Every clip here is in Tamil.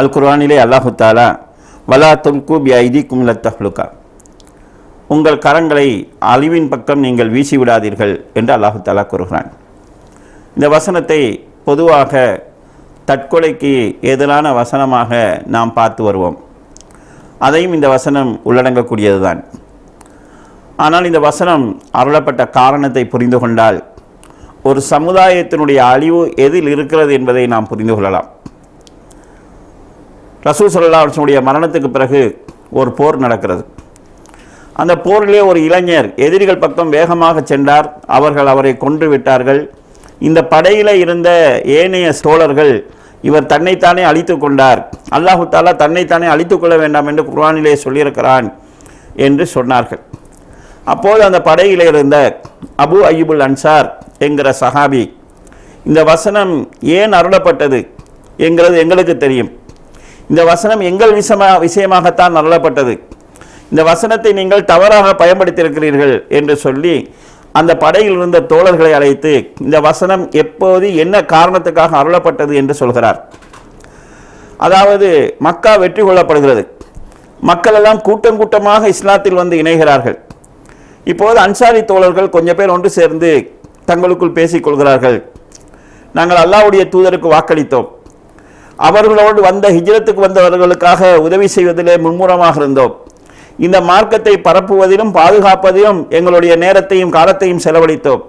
அல் குர்ஆனிலே அல்லாஹு தாலா வலா துல்கு பி ஐதி கும்லத்தஹ்லுகா உங்கள் கரங்களை அழிவின் பக்கம் நீங்கள் வீசி விடாதீர்கள் என்று அல்லாஹு தாலா கூறுகிறான். இந்த வசனத்தை பொதுவாக தற்கொலைக்கு எதிரான வசனமாக நாம் பார்த்து வருவோம். அதையும் இந்த வசனம் உள்ளடங்கக்கூடியதுதான். ஆனால் இந்த வசனம் அருளப்பட்ட காரணத்தை புரிந்து கொண்டால் ஒரு சமுதாயத்தினுடைய அழிவு எதில் இருக்கிறது என்பதை நாம் புரிந்து கொள்ளலாம். ரசூல் சல்லா அவர்களுடைய மரணத்துக்கு பிறகு ஒரு போர் நடக்கிறது. அந்த போரிலே ஒரு இளைஞர் எதிரிகள் பக்கம் வேகமாக சென்றார். அவர்கள் அவரை கொன்று விட்டார்கள். இந்த படையில் இருந்த ஏனைய சோழர்கள் இவர் தன்னைத்தானே அழித்து கொண்டார். அல்லாஹு தாலா தன்னைத்தானே அழித்து கொள்ள வேண்டாம் என்று குர்வானிலே சொல்லியிருக்கிறான் என்று சொன்னார்கள். அப்போது அந்த படையில் இருந்த அபு அய்யுபுல் அன்சார் என்கிற சஹாபி இந்த வசனம் ஏன் அருளப்பட்டது என்கிறது எங்களுக்கு தெரியும். இந்த வசனம் எங்கள் விஷயமா விஷயமாகத்தான் அருளப்பட்டது. இந்த வசனத்தை நீங்கள் தவறாக பயன்படுத்தியிருக்கிறீர்கள் என்று சொல்லி அந்த படையில் இருந்த தோழர்களை அழைத்து இந்த வசனம் எப்போது என்ன காரணத்துக்காக அருளப்பட்டது என்று சொல்கிறார். அதாவது மக்கா வெற்றி கொள்ளப்படுகிறது. மக்கள் எல்லாம் கூட்டம் கூட்டமாக இஸ்லாத்தில் வந்து இணைகிறார்கள். இப்போது அன்சாரி தோழர்கள் கொஞ்சம் பேர் ஒன்று சேர்ந்து தங்களுக்குள் பேசிக் கொள்கிறார்கள். நாங்கள் அல்லாவுடைய தூதருக்கு வாக்களித்தோம். அவர்களோடு வந்த ஹிஜ்ரத்துக்கு வந்தவர்களுக்காக உதவி செய்வதிலே மும்முரமாக இருந்தோம். இந்த மார்க்கத்தை பரப்புவதிலும் பாதுகாப்பதிலும் எங்களுடைய நேரத்தையும் காலத்தையும் செலவழித்தோம்.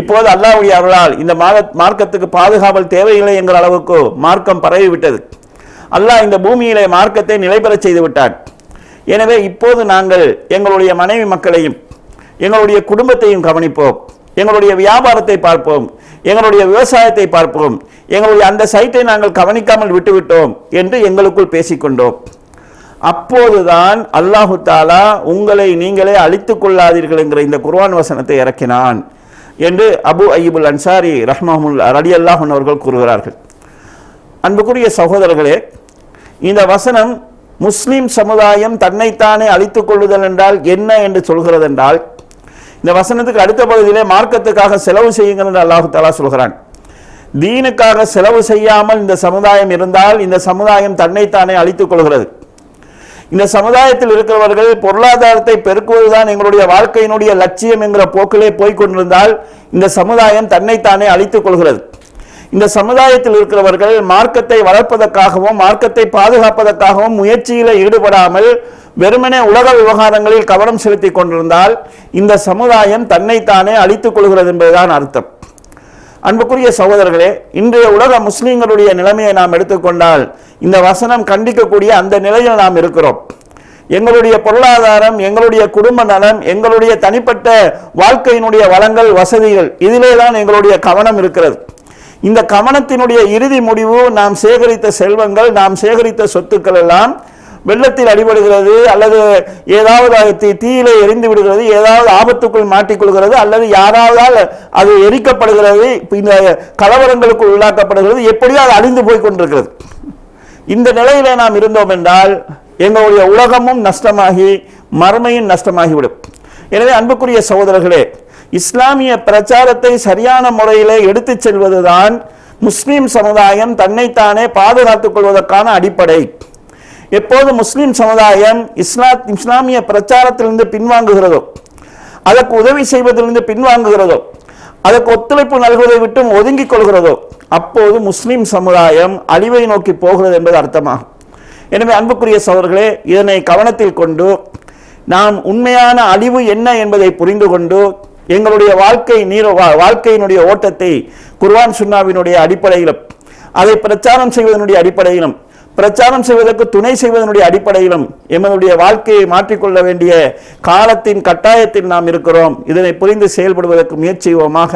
இப்போது அல்லாஹ்வுடைய அவர்களால் இந்த மாத மார்க்கத்துக்கு பாதுகாவல் தேவையில்லை என்கிற அளவுக்கு மார்க்கம் பரவிவிட்டது. அல்லாஹ் இந்த பூமியிலே மார்க்கத்தை நிலைபெறச் செய்து விட்டான் எனவே இப்போது நாங்கள் எங்களுடைய மனைவி மக்களையும் எங்களுடைய குடும்பத்தையும் கவனிப்போம். எங்களுடைய வியாபாரத்தை பார்ப்போம். எங்களுடைய விவசாயத்தை பார்ப்போம். எங்களுடைய அந்த சைட்டை நாங்கள் கவனிக்காமல் விட்டுவிட்டோம் என்று எங்களுக்குள் பேசிக்கொண்டோம். அப்போதுதான் அல்லாஹு தாலா உங்களை நீங்களே அழித்துக் கொள்ளாதீர்கள் என்கிற இந்த குர்வான் வசனத்தை இறக்கினான் என்று அபு அய்யுபுல் அன்சாரி ரஹ்மஹுல் அலி அல்லாஹன் அவர்கள் கூறுகிறார்கள். அன்புக்குரிய சகோதரர்களே இந்த வசனம் முஸ்லீம் சமுதாயம் தன்னைத்தானே அழித்துக் கொள்ளுதல் என்றால் என்ன என்று சொல்கிறதென்றால் இந்த வசனத்துக்கு அடுத்த பகுதியிலே மார்க்கத்துக்காக செலவு செய்யுங்கள் என்று அல்லாஹு தாலா சொல்கிறான். தீனுக்காக செலவு செய்யாமல் இந்த சமுதாயம் இருந்தால் இந்த சமுதாயம் தன்னைத்தானே அழித்துக் கொள்கிறது. இந்த சமுதாயத்தில் இருக்கிறவர்கள் பொருளாதாரத்தை பெருக்குவதுதான் எங்களுடைய வாழ்க்கையினுடைய லட்சியம் என்கிற போக்கிலே போய்க் கொண்டிருந்தால் இந்த சமுதாயம் தன்னைத்தானே அழித்துக் கொள்கிறது. இந்த சமுதாயத்தில் இருக்கிறவர்கள் மார்க்கத்தை வளர்ப்பதற்காகவும் மார்க்கத்தை பாதுகாப்பதற்காகவும் முயற்சியில் ஈடுபடாமல் வெறுமனே உலக விவகாரங்களில் கவனம் செலுத்தி கொண்டிருந்தால் இந்த சமுதாயம் தன்னைத்தானே அழித்துக் கொள்கிறது என்பதுதான் அர்த்தம். அன்புக்குரிய சகோதரர்களே இன்றைய உலக முஸ்லீம்களுடைய நிலைமையை நாம் எடுத்துக்கொண்டால் இந்த வசனம் கண்டிக்கக்கூடிய அந்த நிலையில் நாம் இருக்கிறோம். எங்களுடைய பொருளாதாரம் எங்களுடைய குடும்ப நலன் எங்களுடைய தனிப்பட்ட வாழ்க்கையினுடைய வளங்கள் வசதிகள் இதிலே தான் எங்களுடைய கவனம் இருக்கிறது. இந்த கவனத்தினுடைய இறுதி முடிவு நாம் சேகரித்த செல்வங்கள் நாம் சேகரித்த சொத்துக்கள் எல்லாம் வெள்ளத்தில் அடிபடுகிறது அல்லது ஏதாவது அது தீ தீயிலே எரிந்து விடுகிறது ஏதாவது ஆபத்துக்குள் மாட்டிக்கொள்கிறது அல்லது யாராவதால் அது எரிக்கப்படுகிறது இந்த கலவரங்களுக்கு உள்ளாக்கப்படுகிறது எப்படியோ அது அழிந்து போய் கொண்டிருக்கிறது. இந்த நிலையில நாம் இருந்தோம் என்றால் எங்களுடைய உலகமும் நஷ்டமாகி மறுமையும் நஷ்டமாகிவிடும். எனவே அன்புக்குரிய சகோதரர்களே இஸ்லாமிய பிரச்சாரத்தை சரியான முறையில் எடுத்துச் செல்வதுதான் முஸ்லீம் சமுதாயம் தன்னைத்தானே பாதுகாத்துக் கொள்வதற்கான அடிப்படை. எப்போது முஸ்லீம் சமுதாயம் இஸ்லாத் இஸ்லாமிய பிரச்சாரத்திலிருந்து பின்வாங்குகிறதோ அதற்கு உதவி செய்வதிலிருந்து பின்வாங்குகிறதோ அதற்கு ஒத்துழைப்பு நல்குவதை விட்டும் ஒதுங்கிக் கொள்கிறதோ அப்போது முஸ்லீம் சமுதாயம் அழிவை நோக்கி போகிறது என்பது அர்த்தமாகும். எனவே அன்புக்குரிய சோழர்களே இதனை கவனத்தில் கொண்டு நாம் உண்மையான அழிவு என்ன என்பதை புரிந்து கொண்டு எங்களுடைய வாழ்க்கை நீர் வா- வாழ்க்கையினுடைய ஓட்டத்தை குர்வான் சுன்னாவினுடைய அடிப்படையிலும் அதை பிரச்சாரம் செய்வதனுடைய அடிப்படையிலும் பிரச்சாரம் செய்வதற்கு துணை செய்வதனுடைய அடிப்படையிலும் எங்களுடைய வாழ்க்கையை மாற்றிக்கொள்ள வேண்டிய காலத்தின் கட்டாயத்தில் நாம் இருக்கிறோம். இதனை புரிந்து செயல்படுவதற்கு முயற்சிவோமாக